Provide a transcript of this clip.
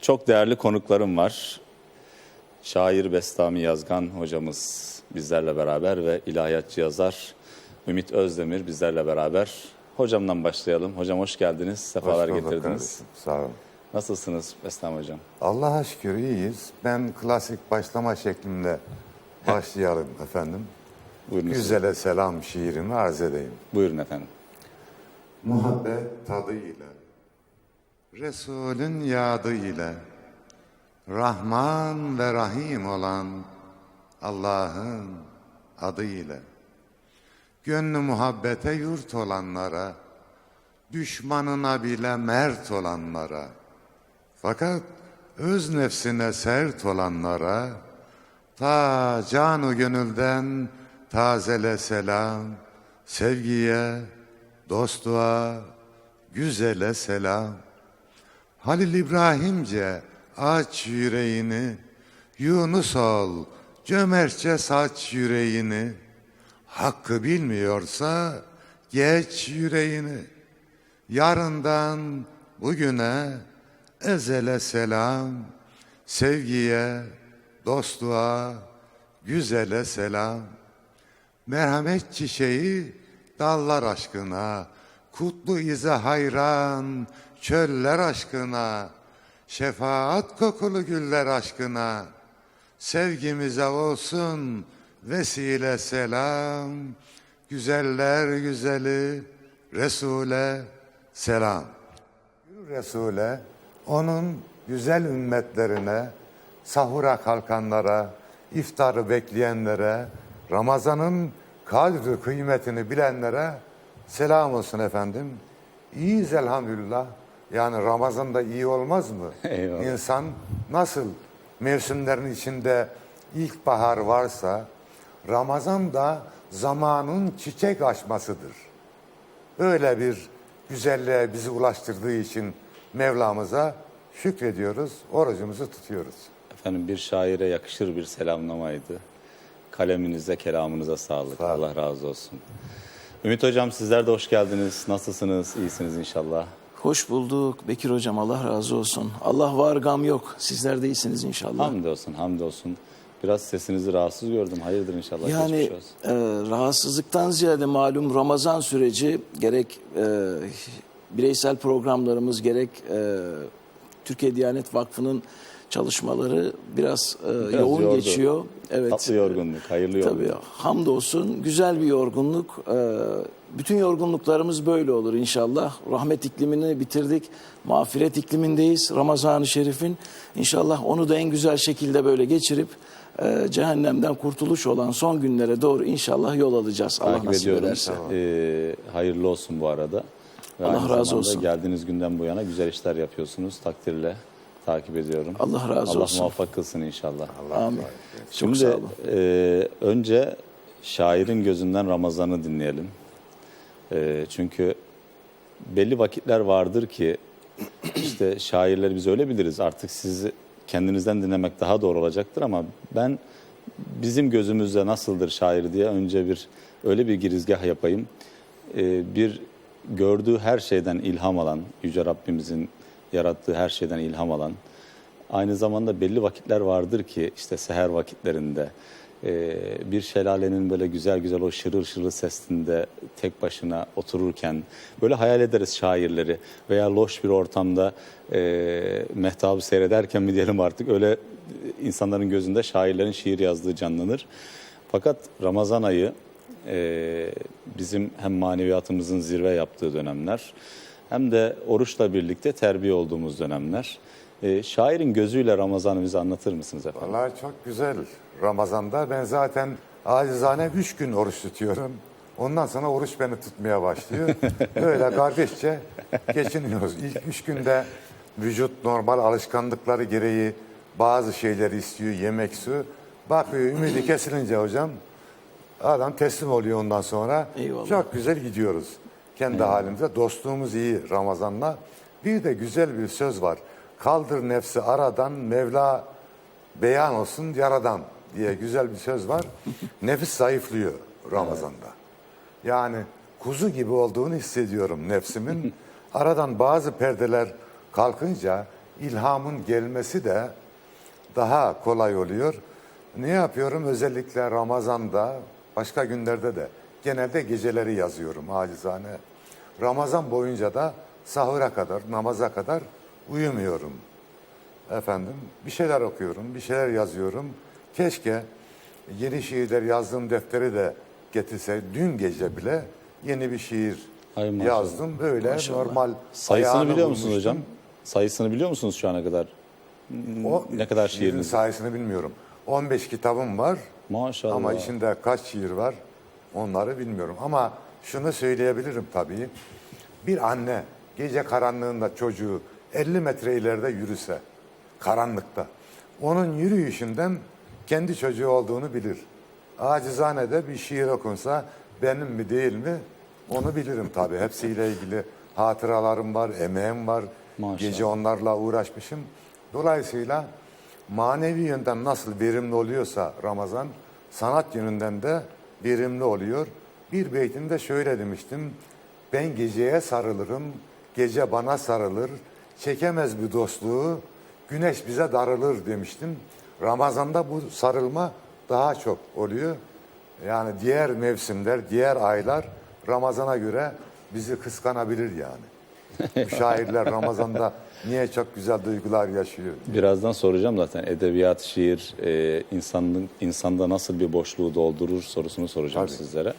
Çok değerli konuklarım var. Şair Bestami Yazgan hocamız bizlerle beraber ve ilahiyatçı yazar Ümit Özdemir bizlerle beraber. Hocamdan başlayalım. Hocam hoş geldiniz. Sefalar Hoş getirdiniz. kardeşim, Sağ olun. Nasılsınız Bestami hocam? Allah'a şükür iyiyiz. Ben klasik başlama şeklimle başlayalım efendim. Buyurun. Güzele selam şiirimi arz edeyim. Buyurun efendim. Muhabbet tadı ile, Resulün yadı ile, Rahman ve Rahim olan Allah'ın adı ile, Gönlü muhabbete yurt olanlara, Düşmanına bile mert olanlara, Fakat öz nefsine sert olanlara, Ta canu gönülden tazele selam, Sevgiye, dostluğa, güzele selam. Halil İbrahimce aç yüreğini, Yunus ol, cömertçe saç yüreğini. Hakkı bilmiyorsa geç yüreğini. Yarından bugüne ezele selam. Sevgiye, dostluğa, güzele selam. Merhamet çiçeği dallar aşkına, kutlu ize hayran çöller aşkına, şefaat kokulu güller aşkına, sevgimize olsun vesile selam, güzeller güzeli Resul'e selam. Resul'e, onun güzel ümmetlerine, sahura kalkanlara, iftarı bekleyenlere, Ramazan'ın kadri kıymetini bilenlere selam olsun efendim. İyiyiz elhamdülillah. Yani Ramazan'da iyi olmaz mı? Eyvallah. İnsan nasıl mevsimlerin içinde ilkbahar varsa, Ramazan da zamanın çiçek açmasıdır. Öyle bir güzelliğe bizi ulaştırdığı için Mevlamıza şükrediyoruz, orucumuzu tutuyoruz. Efendim bir şaire yakışır bir selamlamaydı. Kaleminize, kelamınıza sağlık. Sağ olun. Allah razı olsun. Ümit hocam sizler de hoş geldiniz. Nasılsınız? İyisiniz inşallah. Hoş bulduk Bekir Hocam Allah razı olsun. Allah var gam yok. Sizler de iyisiniz inşallah. Hamdolsun, hamdolsun. Biraz sesinizi rahatsız gördüm. Hayırdır inşallah. Yani e, rahatsızlıktan ziyade malum Ramazan süreci gerek e, bireysel programlarımız gerek e, Türkiye Diyanet Vakfı'nın çalışmaları biraz, e, Biraz yoğun yordu. geçiyor. Evet. Tatlı yorgunluk, hayırlı yorgunluk. Tabii hamdolsun güzel bir yorgunluk. Ee, bütün yorgunluklarımız böyle olur inşallah. Rahmet iklimini bitirdik. Mağfiret iklimindeyiz Ramazan-ı Şerif'in. İnşallah onu da en güzel şekilde böyle geçirip e, cehennemden kurtuluş olan son günlere doğru inşallah yol alacağız. Allah Takip nasip ediyorum. ederse. Ee, hayırlı olsun bu arada. Ve Allah razı olsun. Geldiğiniz günden bu yana güzel işler yapıyorsunuz. Takdirle takip ediyorum. Allah razı Allah olsun. muvaffak kılsın inşallah. Amin. Şimdi Çok sağ olun. e, önce şairin gözünden Ramazan'ı dinleyelim. E, çünkü belli vakitler vardır ki işte şairleri biz öyle biliriz. Artık sizi kendinizden dinlemek daha doğru olacaktır ama ben bizim gözümüzde nasıldır şair diye önce bir öyle bir girizgah yapayım. E, bir gördüğü her şeyden ilham alan, Yüce Rabbimizin yarattığı her şeyden ilham alan, Aynı zamanda belli vakitler vardır ki işte seher vakitlerinde e, bir şelalenin böyle güzel güzel o şırıl şırıl sesinde tek başına otururken böyle hayal ederiz şairleri veya loş bir ortamda e, mehtabı seyrederken mi diyelim artık öyle insanların gözünde şairlerin şiir yazdığı canlanır. Fakat Ramazan ayı e, bizim hem maneviyatımızın zirve yaptığı dönemler hem de oruçla birlikte terbiye olduğumuz dönemler. E, şairin gözüyle Ramazan'ı bize anlatır mısınız efendim? Vallahi çok güzel Ramazan'da. Ben zaten acizane üç gün oruç tutuyorum. Ondan sonra oruç beni tutmaya başlıyor. Böyle kardeşçe geçiniyoruz. İlk üç günde vücut normal alışkanlıkları gereği bazı şeyleri istiyor, yemek su. Bakıyor ümidi kesilince hocam adam teslim oluyor ondan sonra. Eyvallah. Çok güzel gidiyoruz. Kendi halimize. Dostluğumuz iyi Ramazan'la. Bir de güzel bir söz var. Kaldır nefsi aradan Mevla beyan olsun yaradan diye güzel bir söz var. Nefis zayıflıyor Ramazan'da. Yani kuzu gibi olduğunu hissediyorum nefsimin. Aradan bazı perdeler kalkınca ilhamın gelmesi de daha kolay oluyor. Ne yapıyorum? Özellikle Ramazan'da, başka günlerde de genelde geceleri yazıyorum acizane. Ramazan boyunca da sahura kadar, namaza kadar uyumuyorum. Efendim bir şeyler okuyorum, bir şeyler yazıyorum. Keşke yeni şiirler yazdığım defteri de getirse dün gece bile yeni bir şiir Ay maşallah. yazdım. Böyle normal Sayısını biliyor musunuz bulmuştum. hocam? Sayısını biliyor musunuz şu ana kadar? O Ne kadar şiirin şiiriniz? sayısını bilmiyorum. 15 kitabım var. Maşallah. Ama içinde kaç şiir var onları bilmiyorum. Ama şunu söyleyebilirim tabii. Bir anne gece karanlığında çocuğu 50 metre ileride yürüse, karanlıkta, onun yürüyüşünden kendi çocuğu olduğunu bilir. Acizane de bir şiir okunsa benim mi değil mi onu bilirim tabii. Hepsiyle ilgili hatıralarım var, emeğim var. Maşallah. Gece onlarla uğraşmışım. Dolayısıyla manevi yönden nasıl verimli oluyorsa Ramazan, sanat yönünden de verimli oluyor. Bir beytinde şöyle demiştim. Ben geceye sarılırım, gece bana sarılır. Çekemez bir dostluğu, güneş bize darılır demiştim. Ramazan'da bu sarılma daha çok oluyor. Yani diğer mevsimler, diğer aylar Ramazan'a göre bizi kıskanabilir yani. Bu şairler Ramazan'da niye çok güzel duygular yaşıyor? Birazdan soracağım zaten edebiyat, şiir e, insanın insanda nasıl bir boşluğu doldurur sorusunu soracağım Tabii. sizlere.